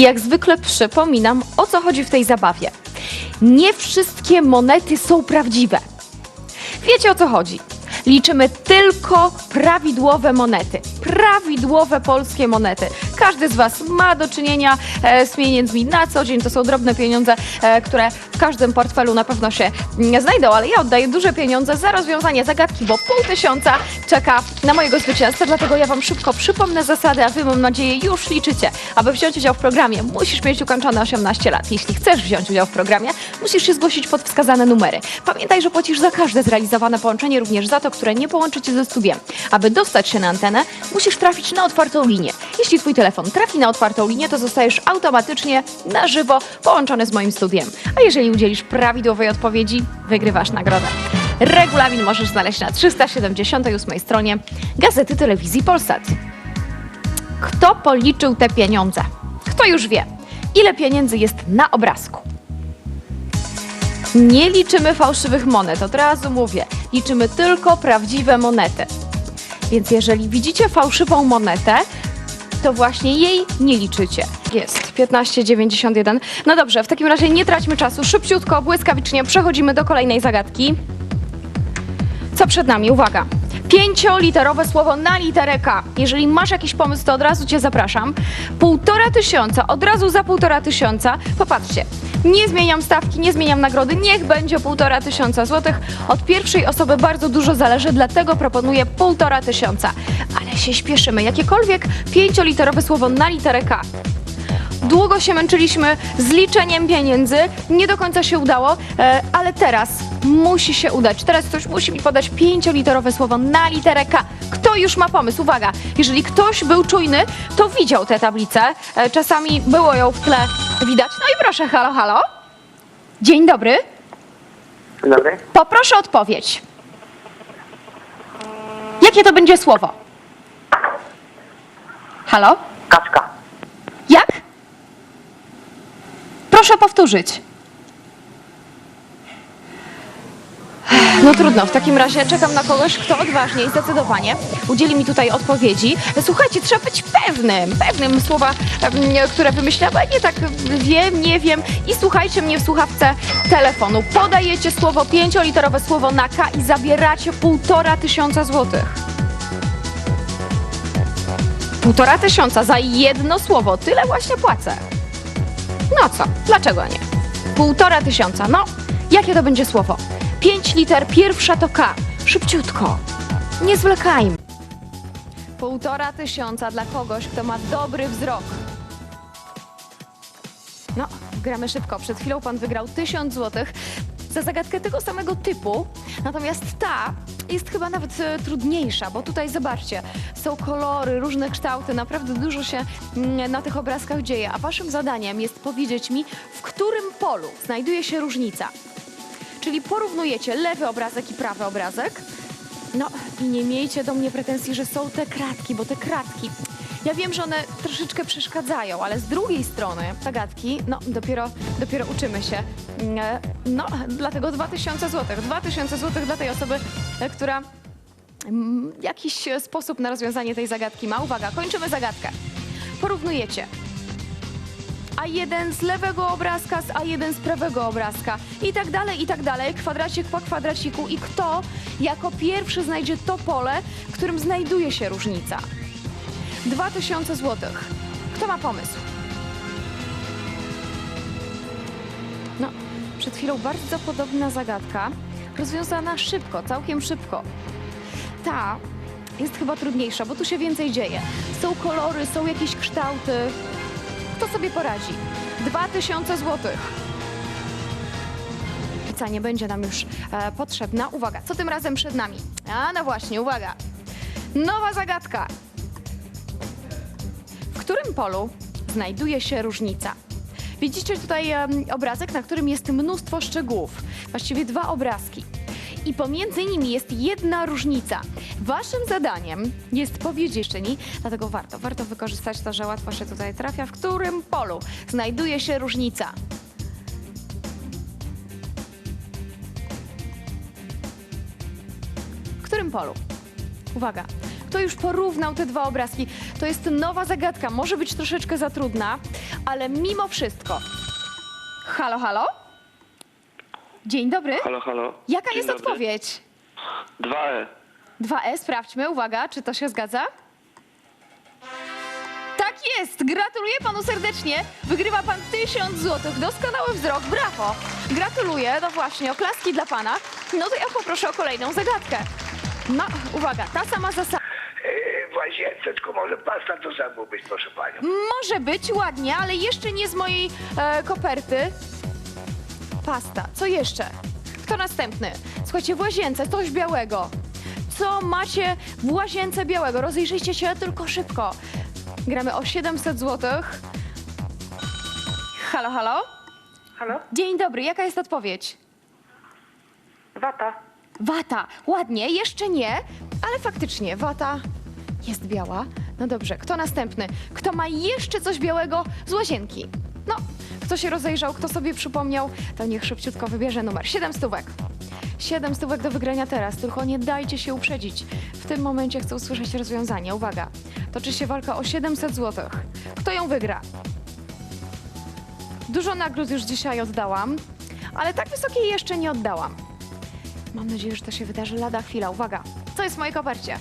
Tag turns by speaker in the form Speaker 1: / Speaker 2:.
Speaker 1: I jak zwykle przypominam, o co chodzi w tej zabawie. Nie wszystkie monety są prawdziwe. Wiecie o co chodzi? Liczymy tylko prawidłowe monety. Prawidłowe polskie monety. Każdy z Was ma do czynienia e, z pieniędzmi na co dzień. To są drobne pieniądze, e, które każdym portfelu na pewno się mm, znajdą, ale ja oddaję duże pieniądze za rozwiązanie zagadki, bo pół tysiąca czeka na mojego zwycięzcę. Dlatego ja Wam szybko przypomnę zasady, a Wy mam nadzieję już liczycie. Aby wziąć udział w programie, musisz mieć ukończone 18 lat. Jeśli chcesz wziąć udział w programie, musisz się zgłosić pod wskazane numery. Pamiętaj, że płacisz za każde zrealizowane połączenie, również za to, które nie połączy cię ze studiem. Aby dostać się na antenę, musisz trafić na otwartą linię. Jeśli twój telefon trafi na otwartą linię, to zostajesz automatycznie na żywo połączony z moim studiem. A jeżeli udzielisz prawidłowej odpowiedzi, wygrywasz nagrodę. Regulamin możesz znaleźć na 378 stronie Gazety Telewizji Polsat. Kto policzył te pieniądze? Kto już wie, ile pieniędzy jest na obrazku? Nie liczymy fałszywych monet, od razu mówię. Liczymy tylko prawdziwe monety. Więc jeżeli widzicie fałszywą monetę, to właśnie jej nie liczycie. Jest 15,91. No dobrze, w takim razie nie traćmy czasu. Szybciutko, błyskawicznie przechodzimy do kolejnej zagadki. Co przed nami? Uwaga. Pięcioliterowe słowo na literę K. Jeżeli masz jakiś pomysł, to od razu Cię zapraszam. Półtora tysiąca, od razu za półtora tysiąca. Popatrzcie, nie zmieniam stawki, nie zmieniam nagrody, niech będzie półtora tysiąca złotych. Od pierwszej osoby bardzo dużo zależy, dlatego proponuję półtora tysiąca. Ale się śpieszymy. Jakiekolwiek pięcioliterowe słowo na literę K. Długo się męczyliśmy z liczeniem pieniędzy, nie do końca się udało, e, ale teraz musi się udać. Teraz ktoś musi mi podać pięcioliterowe słowo na literę K. Kto już ma pomysł? Uwaga, jeżeli ktoś był czujny, to widział tę tablicę. E, Czasami było ją w tle widać. No i proszę, halo, halo. Dzień dobry.
Speaker 2: Dzień dobry.
Speaker 1: Poproszę odpowiedź. Jakie to będzie słowo? Halo?
Speaker 2: Kaczka.
Speaker 1: Jak? Proszę powtórzyć. No trudno, w takim razie czekam na kogoś, kto odważnie i zdecydowanie udzieli mi tutaj odpowiedzi. Słuchajcie, trzeba być pewnym, pewnym słowa, które wymyślam, a nie tak wiem, nie wiem. I słuchajcie mnie w słuchawce telefonu. Podajecie słowo, pięcioliterowe słowo na K i zabieracie półtora tysiąca złotych. Półtora tysiąca za jedno słowo. Tyle właśnie płacę. No co? Dlaczego nie? Półtora tysiąca. No, jakie to będzie słowo? Pięć liter, pierwsza to K. Szybciutko. Nie zwlekajmy. Półtora tysiąca dla kogoś, kto ma dobry wzrok. No, gramy szybko. Przed chwilą pan wygrał tysiąc złotych za zagadkę tego samego typu. Natomiast ta jest chyba nawet e, trudniejsza, bo tutaj zobaczcie, są kolory, różne kształty, naprawdę dużo się mm, na tych obrazkach dzieje. A waszym zadaniem jest powiedzieć mi, w którym polu znajduje się różnica. Czyli porównujecie lewy obrazek i prawy obrazek. No i nie miejcie do mnie pretensji, że są te kratki, bo te kratki. Ja wiem, że one troszeczkę przeszkadzają, ale z drugiej strony zagadki, no dopiero, dopiero uczymy się. E, No, dlatego 2000 zł. 2000 zł dla tej osoby, e, która mm, jakiś sposób na rozwiązanie tej zagadki ma. Uwaga, kończymy zagadkę. Porównujecie a1 z lewego obrazka z A1 z prawego obrazka i tak dalej, i tak dalej, kwadracik po kwadraciku i kto jako pierwszy znajdzie to pole, w którym znajduje się różnica. 2000 zł. Kto ma pomysł? No, przed chwilą bardzo podobna zagadka, rozwiązana szybko, całkiem szybko. Ta jest chyba trudniejsza, bo tu się więcej dzieje. Są kolory, są jakieś kształty. Kto sobie poradzi? 2000 zł. Pizza nie będzie nam już e, potrzebna. Uwaga, co tym razem przed nami? A no właśnie, uwaga. Nowa zagadka. W którym polu znajduje się różnica? Widzicie tutaj em, obrazek, na którym jest mnóstwo szczegółów. Właściwie dwa obrazki. I pomiędzy nimi jest jedna różnica. Waszym zadaniem jest powiedzieć mi, dlatego warto, warto wykorzystać to, że łatwo się tutaj trafia, w którym polu znajduje się różnica. W którym polu? Uwaga, kto już porównał te dwa obrazki? To jest nowa zagadka, może być troszeczkę za trudna, ale mimo wszystko. Halo, halo? Dzień dobry.
Speaker 3: Halo, halo.
Speaker 1: Jaka
Speaker 3: Dzień
Speaker 1: jest
Speaker 3: dobry.
Speaker 1: odpowiedź?
Speaker 3: 2E.
Speaker 1: 2E, sprawdźmy, uwaga, czy to się zgadza? Tak jest! Gratuluję panu serdecznie! Wygrywa pan 1000 zł. Doskonały wzrok, brawo! Gratuluję, no właśnie, oklaski dla pana. No to ja poproszę o kolejną zagadkę. No, uwaga, ta sama zasada.
Speaker 4: Yy, w łazience, tylko może pasta to samo być, proszę panią.
Speaker 1: Może być ładnie, ale jeszcze nie z mojej e, koperty. Pasta. Co jeszcze? Kto następny? Słuchajcie, w łazience coś białego. Co macie w łazience białego? Rozejrzyjcie się tylko szybko. Gramy o 700 zł. Halo, halo?
Speaker 5: Halo?
Speaker 1: Dzień dobry, jaka jest odpowiedź?
Speaker 5: Wata.
Speaker 1: Wata. Ładnie, jeszcze nie, ale faktycznie wata jest biała. No dobrze, kto następny? Kto ma jeszcze coś białego z łazienki? No, kto się rozejrzał, kto sobie przypomniał, to niech szybciutko wybierze numer. Siedem stówek. Siedem stówek do wygrania teraz, tylko nie dajcie się uprzedzić. W tym momencie chcę usłyszeć rozwiązanie. Uwaga, toczy się walka o 700 zł. Kto ją wygra? Dużo nagród już dzisiaj oddałam, ale tak wysokiej jeszcze nie oddałam. Mam nadzieję, że to się wydarzy lada chwila. Uwaga, co jest w mojej kopercie?